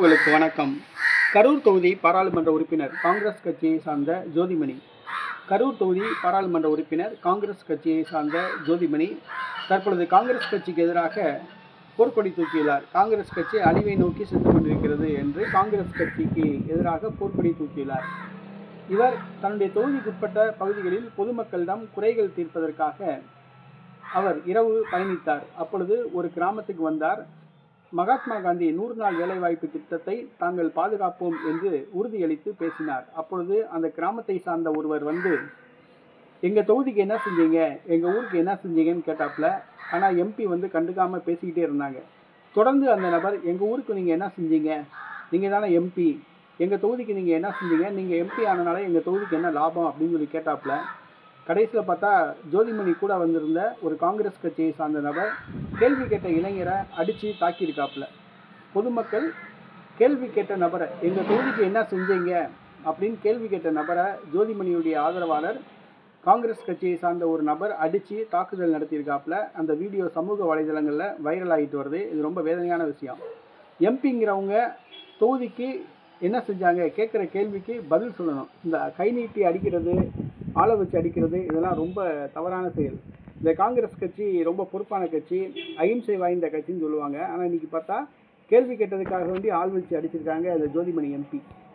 உங்களுக்கு வணக்கம். கரூர் தொகுதி பாராளுமன்ற உறுப்பினர் காங்கிரஸ் கட்சியை சார்ந்த ஜோதிமணி. கரூர் தொகுதி பாராளுமன்ற உறுப்பினர் காங்கிரஸ் கட்சியை சார்ந்த ஜோதிமணி தற்பொழுது காங்கிரஸ் கட்சிக்கு எதிராக போர்க்கொடி தூக்கியுள்ளார். காங்கிரஸ் கட்சி அழிவை நோக்கி சென்று கொண்டிருக்கிறது என்று காங்கிரஸ் கட்சிக்கு எதிராக போர்க்கொடி தூக்கியுள்ளார். இவர் தன்னுடைய தொகுதிக்குட்பட்ட பகுதிகளில் பொதுமக்களிடம் குறைகள் தீர்ப்பதற்காக அவர் இரவு பயணித்தார். அப்பொழுது ஒரு கிராமத்துக்கு வந்தார். மகாத்மா காந்தி நூறு நாள் வேலைவாய்ப்பு திட்டத்தை தாங்கள் பாதுகாப்போம் என்று உறுதியளித்து பேசினார். அப்பொழுது அந்த கிராமத்தை சார்ந்த ஒருவர் வந்து எங்கள் தொகுதிக்கு என்ன செஞ்சீங்க? எங்கள் ஊருக்கு என்ன செஞ்சீங்கன்னு கேட்டாப்புல ஆனால் எம்பி வந்து கண்டுக்காமல் பேசிக்கிட்டே இருந்தாங்க. தொடர்ந்து அந்த நபர் எங்கள் ஊருக்கு நீங்கள் என்ன செஞ்சீங்க? நீங்கள் தானே எம்பி எங்கள் தொகுதிக்கு நீங்கள் என்ன செஞ்சீங்க? நீங்கள் எம்பி ஆனனால எங்கள் தொகுதிக்கு என்ன லாபம்? அப்படின்னு சொல்லி கேட்டாப்புல கடைசியில் பார்த்தா ஜோதிமணி கூட வந்திருந்த ஒரு காங்கிரஸ் கட்சியை சார்ந்த நபர் கேள்வி கேட்ட இளைஞரை அடித்து தாக்கியிருக்காப்புல. பொதுமக்கள் கேள்வி கேட்ட நபரை எங்கள் தொகுதிக்கு என்ன செஞ்சீங்க? அப்படின்னு கேள்வி கேட்ட நபரை ஜோதிமணியுடைய ஆதரவாளர் காங்கிரஸ் கட்சியை சார்ந்த ஒரு நபர் அடித்து தாக்குதல் நடத்தியிருக்காப்புல. அந்த வீடியோ சமூக வலைதளங்களில் வைரல் ஆகிட்டு வருது. இது ரொம்ப வேதனையான விஷயம். எம்பிங்கிறவங்க தொகுதிக்கு என்ன செஞ்சாங்க? கேட்குற கேள்விக்கு பதில் சொல்லணும். இந்த கை நீட்டி அடிக்கிறது ஆளை வச்சு அடிக்கிறது இதெல்லாம் ரொம்ப தவறான செயல். இந்த காங்கிரஸ் கட்சி ரொம்ப பொறுப்பான கட்சி அகிம்சை வாய்ந்த கட்சின்னு சொல்லுவாங்க. ஆனால் இன்றைக்கி பார்த்தா கேள்வி கேட்டதுக்காக வேண்டி ஆள் வச்சு அடிச்சிருக்காங்க அந்த ஜோதிமணி எம்பி.